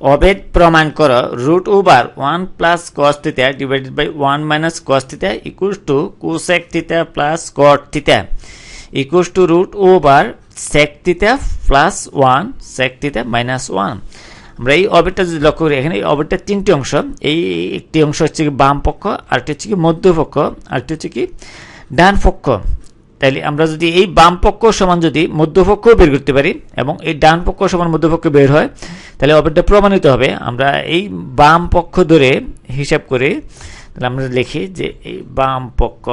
অভেদ প্রমাণ করো root over one plus cos theta divided by one minus cos theta equals to cosec theta plus cot theta equals to root over sec theta plus one sec theta minus one আমরা এই অবেটটা যদি লক্ষ্য করি, এখানে এই অবেটটার তিনটি অংশ। এই একটি অংশ হচ্ছে কি বাম পক্ষ, আরেকটি হচ্ছে কি মধ্যপক্ষ, আরেকটি হচ্ছে কি ডান পক্ষ। তাইলে আমরা যদি এই বাম পক্ষ সমান যদি মধ্যপক্ষ বের করতে পারি এবং এই ডান পক্ষ সমান মধ্যপক্ষ বের হয়, তাহলে অবেটটা প্রমাণিত হবে। আমরা এই বাম পক্ষ ধরে হিসাব করে তাহলে আমরা লিখি যে এই বাম পক্ষ,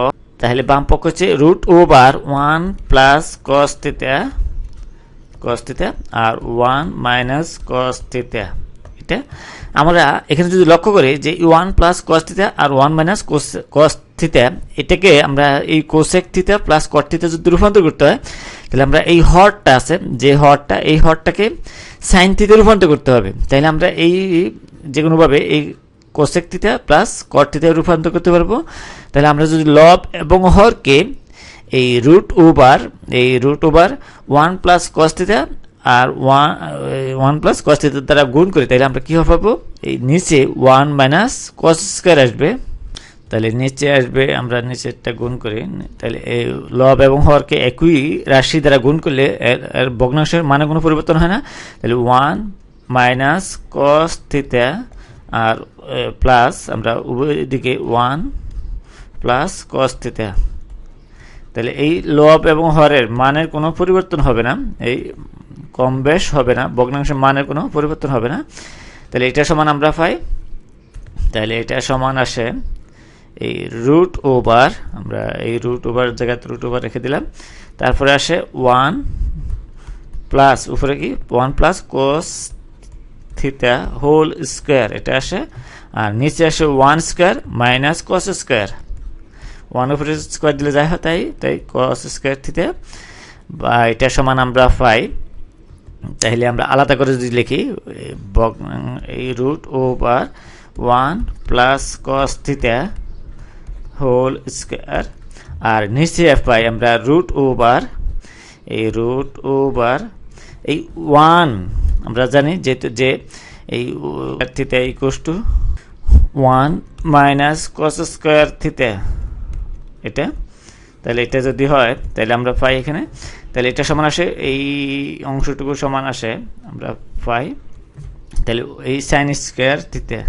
তাহলে বাম পক্ষ হচ্ছে root over one plus cos theta cos theta আর ওয়ান মাইনাস কস থিতা এটা আমরা এখানে যদি লক্ষ্য করি যে ওয়ান প্লাস কস থিতা আর ওয়ান মাইনাস কস থিতা এটাকে আমরা এই কোসেক থিতা প্লাস কট থিতা যদি রূপান্তর করতে হয়, তাহলে আমরা এই হরটা আছে, যে হরটা, এই হরটাকে সাইন থিতে রূপান্তর করতে হবে। তাহলে আমরা এই যে কোনোভাবে এই কোসেক থিতা প্লাস কট থিতা রূপান্তর করতে পারব। তাহলে আমরা যদি লব এবং হরকে এই রুট ওভার এই root over one plus cos আর ওয়ান ওয়ান প্লাস কস দ্বারা গুণ করি, তাহলে আমরা কী পাবো? এই নিচে ওয়ান মাইনাস কস স্কোয়ার আসবে। তাহলে নিচে আসবে, আমরা নিচেরটা গুণ করি। তাহলে এই লব এবং হরকে একই রাশি দ্বারা গুণ করলে এর- ভগ্নাংশের মানে কোনো পরিবর্তন হয় না। তাহলে ওয়ান মাইনাস কস থিতা আর প্লাস আমরা উভয় দিকে ওয়ান প্লাস কস থিতা তাহলে এই লব এবং হরের মানের কোনো পরিবর্তন হবে না, এই কম বেশ হবে না, ভগ্নাংশের মানের কোনো পরিবর্তন হবে না। তাহলে এটা সমান আমরা পাই। তাহলে এটা সমান আসে এই রুট ওভার আমরা এই রুট ওভার জায়গাতে রুট ওভার রেখে দিলাম। তারপরে আসে ওয়ান প্লাস উপরে কি? One plus cos theta whole square এটা আসে। আর নিচে আসে one square minus cos square one উপরে স্কোয়ার দিলে যাই হয় তাই তাই কস স্কোয়ার থিতা বা এটা সমান আমরা পাই তাহলে আমরা আলাদা করে যদি লিখি, এই root over one plus cos theta whole square আর নিচে পাই আমরা রুট ওভার এই রুট ওভার এই ওয়ান আমরা জানি যেহেতু যে এই theta equals to one minus cos square theta এটা? তাহলে এটা যদি হয়, তাহলে আমরা পাই এখানে। তাহলে এটা সমান আসে, এই অংশটুকু সমান আসে, আমরা পাই। তাহলে এই sine square theta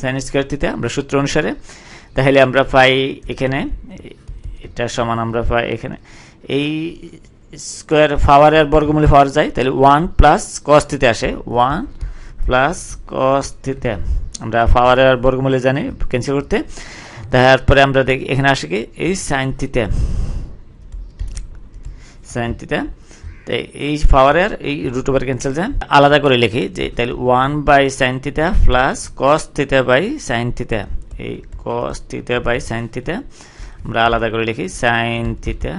sine square theta আমরা সূত্র অনুসারে তাহলে আমরা পাই এখানে, এটা সমান আমরা পাই এখানে। এই স্কোয়ার পাওয়ারের বর্গমূলে পাওয়ার যায়, তাহলে ওয়ান প্লাস কস আসে ওয়ান প্লাস কস থিতে আমরা পাওয়ারের বর্গমূলে জানি ক্যান্সেল করতে। তারপরে আমরা দেখি, এখানে আসে কি? এই সাইন থিতে সাইন থিতে তো এই পাওয়ারের এই রুট ওভার ক্যান্সেল যায়। আলাদা করে লিখি যে, তাহলে one by sine plus cos theta by sine এই কস থিতা বাই সাইন থিতা আমরা আলাদা করে লিখি সাইন থিতা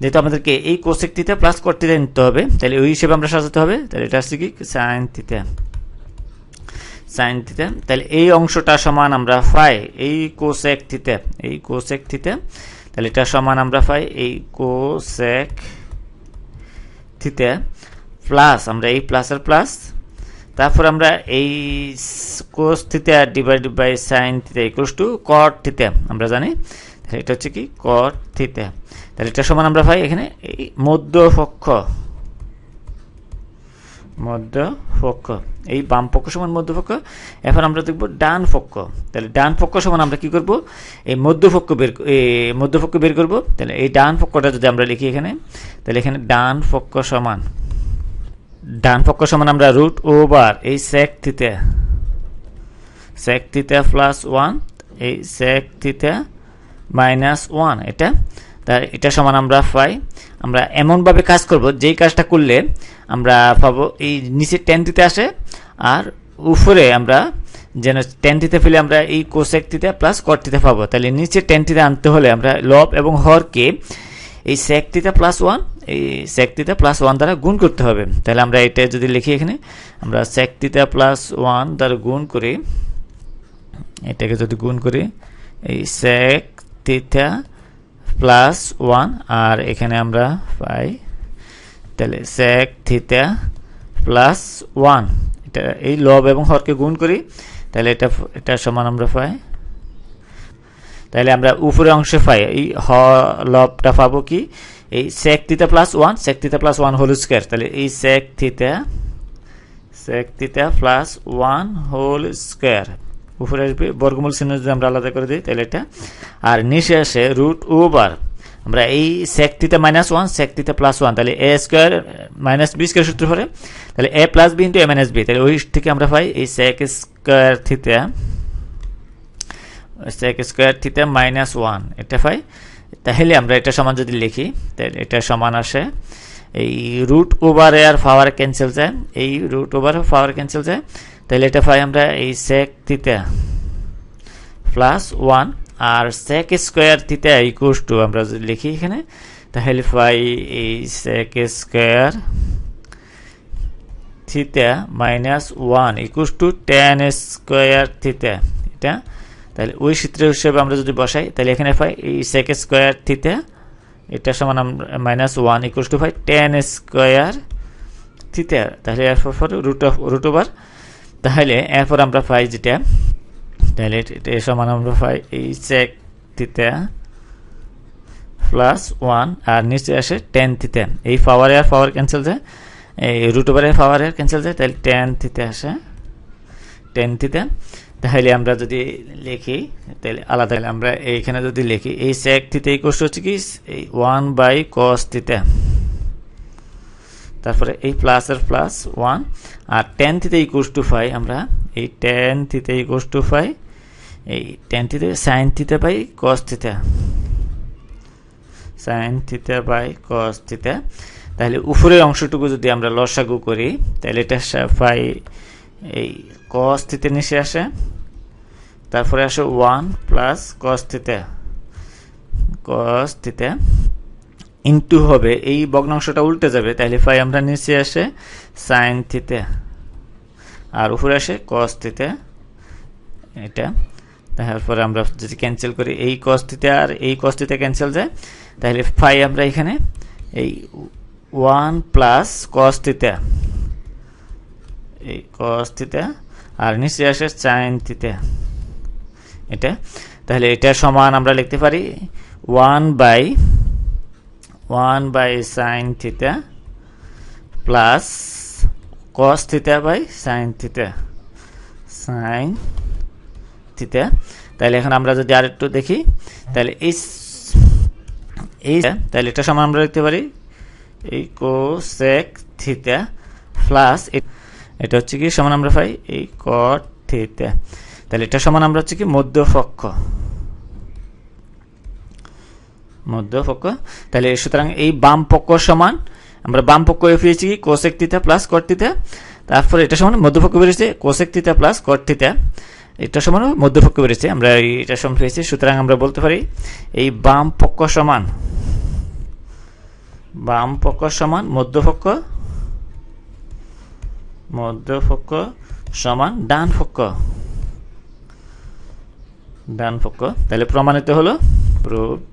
যেহেতু আমাদেরকে এই কোসেক থিতা প্লাস কট থিতা নিতে হবে, তাহলে ওই হিসেবে আমরা সাজাতে হবে। তাহলে এটা আসছে কি? সাইন থিতা সাইন থিতা তাহলে এই অংশটা সমান আমরা পাই এই কোসেক থিতা এই কোসেক থিতা তাহলে এটা সমান আমরা পাই এই কোসেক থিতা প্লাস আমরা এই প্লাসের প্লাস তারপর আমরা এই cos theta divided by sine theta equals to cot theta আমরা জানি। তাহলে এটা হচ্ছে কি? কট থিতা তাহলে এটা সমান আমরা পাই এখানে এই মধ্যপক্ষ। মধ্যপক্ষ। এই বাম পক্ষ সমান মধ্যপক্ষ। এখন আমরা দেখব ডান পক্ষ। তাহলে ডান পক্ষ সমান আমরা কি করব? এই মধ্যপক্ষ বের এই মধ্যপক্ষ বের করব। তাহলে এই ডান পক্ষটা যদি আমরা লিখি এখানে, তাহলে এখানে ডান পক্ষ সমান। ডান পক্ষ সমান আমরা রুট ওভার এই sec theta sec theta plus one এই সেক থিতা মাইনাস ওয়ান এটা? তার এটা সমান আমরা পাই আমরা এমনভাবে কাজ করব, যেই কাজটা করলে আমরা পাবো, এই নিচে টেন দিতে আসে, আর উপরে আমরা যেন টেন দিতে ফেলে আমরা এই কোসেক দিতে প্লাস কট দিতে পাবো। তাহলে নিচে টেন দিতে আনতে হলে আমরা লব এবং হরকে এই সেক দিতে প্লাস ওয়ান এই দিতে প্লাস ওয়ান দ্বারা গুণ করতে হবে। তাহলে আমরা এটা যদি লিখি এখানে, আমরা দিতে প্লাস ওয়ান দ্বারা গুণ করি, এটাকে যদি গুণ করি, এই সেক থিটা প্লাস ওয়ান আর এখানে আমরা পাই, তাহলে সেক থিটা প্লাস ওয়ান এটা এই লব এবং হরকে গুণ করি, তাহলে এটা এটা সমান আমরা পাই। তাহলে আমরা উপরে অংশে পাই, এই হ, লবটা পাবো কি? এই sec theta plus one sec theta plus one whole square তাহলে এই sec theta sec theta plus one whole square উপরে আসবে, বর্গমূল চিহ্ন যদি আমরা আলাদা করে দিই, তাহলে এটা। আর নিচে আসে রুট ওভার আমরা এই sec theta minus one sec theta plus one তাহলে A square minus B square সূত্র পরে তাহলে A plus B into A minus B তাহলে ওই থেকে আমরা পাই এই sec square theta sec square theta minus one এটা পাই। তাহলে আমরা এটা সমান যদি লিখি তাহলে এটা সমান আসে। এই রুট ওভার আর পাওয়ার ক্যান্সেল যায়। এই রুট ওভার পাওয়ার ক্যান্সেল যায়। তাহলে এটা পাই আমরা এই sec theta plus one R sec square theta equals to আমরা যদি লিখি এখানে, তাহলে পাই এই sec square theta minus one equals to tan square theta এটা তাহলে ওই সূত্র হিসেবে আমরা যদি বসাই, তাহলে এখানে পাই এই সেক স্কোয়ার থিতা এটা সমান আমরা মাইনাস ওয়ান ইকুয়াস টু পাই টেন স্কোয়ার থিতা তাহলে এরপর রুট অফ রুট ওভার তাহলে এরপর আমরা পাই যেটা, তাহলে এটা সমান আমরা পাই এই সেক থিতা প্লাস ওয়ান আর নিচে আসে টেন থিতা এই পাওয়ারে আর পাওয়ার ক্যান্সেল যায়, এই রুট ওভারের পাওয়ারের ক্যান্সেল যায়, তাহলে টেন থিতে আসে টেন থিতে তাহলে আমরা যদি লিখি, তাহলে আলাদা আমরা এইখানে যদি লিখি, এই সেক থিতে কোর্স হচ্ছে কি? এই ওয়ান বাই কস থিতে তারপরে এই প্লাস আর প্লাস ওয়ান আর টেন থিতে ইকুয়াস টু ফাই আমরা এই টেন থিতে ইকুয়াস টু ফাই এই tan theta sine theta by cos theta sine theta by cos theta তাহলে উপরের অংশটুকু যদি আমরা লসাগু করি, তাহলে এটা পাই এই কস থিতে নিচে আসে, তারপরে আসে one plus cos theta cos theta into হবে। এই ভগ্নাংশটা উল্টে যাবে, তাহলে পাই আমরা নিচে আসে সাইন থিতে আর উপরে আসে কস থিতে এটা। তারপরে আমরা যদি ক্যান্সেল করি এই কস থিতে আর এই কস থিতে ক্যান্সেল যায়, তাহলে ফাই আমরা এখানে এই ওয়ান প্লাস কস থিতা এই কস থিতা আর নিচে আসে সাইন থিতা এটা? তাহলে এটা সমান আমরা লিখতে পারি one by one by sine theta plus cos theta by sine theta sine theta তাহলে এখন আমরা যদি আর একটু দেখি, তাহলে এই এই তাহলে এটা সমান আমরা লিখতে পারি এই কোসেক থিতা প্লাস এটা হচ্ছে কি সমান আমরা পাই এই কট থিতা তাহলে এটা সমান আমরা হচ্ছে কি মধ্যপক্ষ। মধ্যপক্ষ। তাহলে সুতরাং এই বাম পক্ষ সমান, আমরা বাম পক্ষ পেয়েছি কি কোসেক থিতা প্লাস কট থিতা তারপরে এটা সমান মধ্যপক্ষ বেরিয়েছে কোসেক থিতা প্লাস কট থিতা এটা সমান মধ্যপক্ষ বেরিয়েছে আমরা এটা সমান পেয়েছি, সুতরাং আমরা বলতে পারি এই বাম পক্ষ সমান। বাম পক্ষ সমান মধ্যপক্ষ মধ্যপক্ষ সমান ডান পক্ষ ডান পক্ষ তাহলে প্রমাণিত হলো প্রুভড